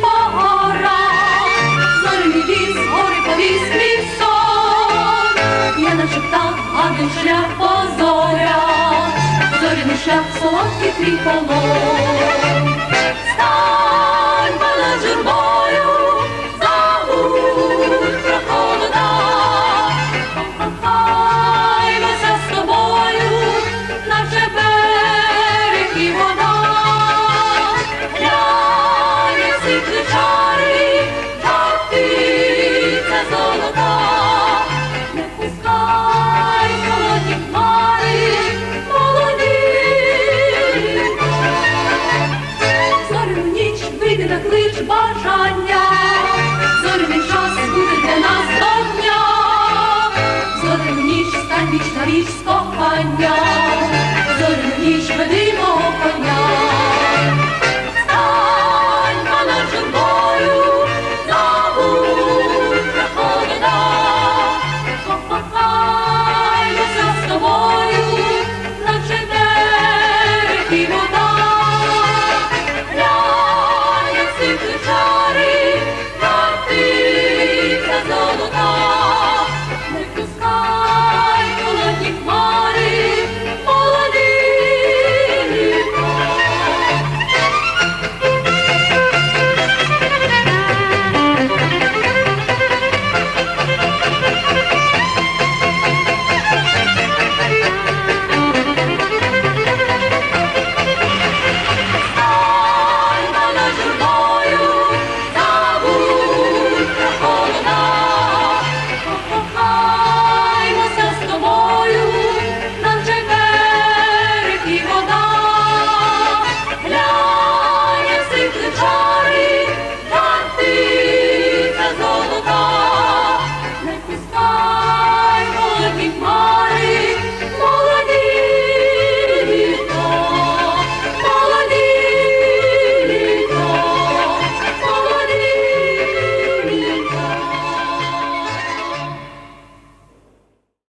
по горах, зорний ліс, гори повіс сон. Я нашептав, гарний шлях позоря, зоряний шлях солодкий трій полон. бажання, зоряний час буде для нас до дня, зорим ніч, стань віч на віч з кохання.